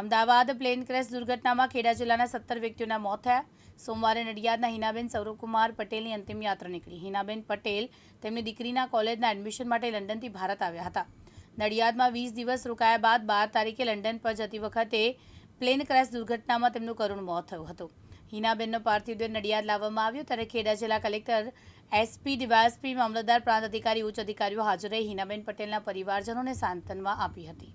Ahmedabad plane crash દુર્ઘટનામાં ખેડા જિલ્લાના સત્તર વ્યક્તિઓના મોત થયા. સોમવારે નડિયાદના હિનાબેન સૌરવકુમાર પટેલની અંતિમ યાત્રા નીકળી. હિનાબેન પટેલ તેમની દીકરીના કોલેજના એડમિશન માટે લંડનથી ભારત આવ્યા હતા. નડિયાદમાં વીસ દિવસ રોકાયા બાદ બાર તારીખે લંડન પર જતી વખતે પ્લેન ક્રેશ દુર્ઘટનામાં તેમનું કરુણ મોત થયું હતું. હિનાબેનનો પાર્થિવ દેહ નડિયાદ લાવવામાં આવ્યો ત્યારે ખેડા જિલ્લા કલેક્ટર એસપી ડીવાયએસપી મામલતદાર પ્રાંત અધિકારી ઉચ્ચ અધિકારીઓ હાજર રહી હિનાબેન પટેલના પરિવારજનોને સાંત્વના આપી હતી.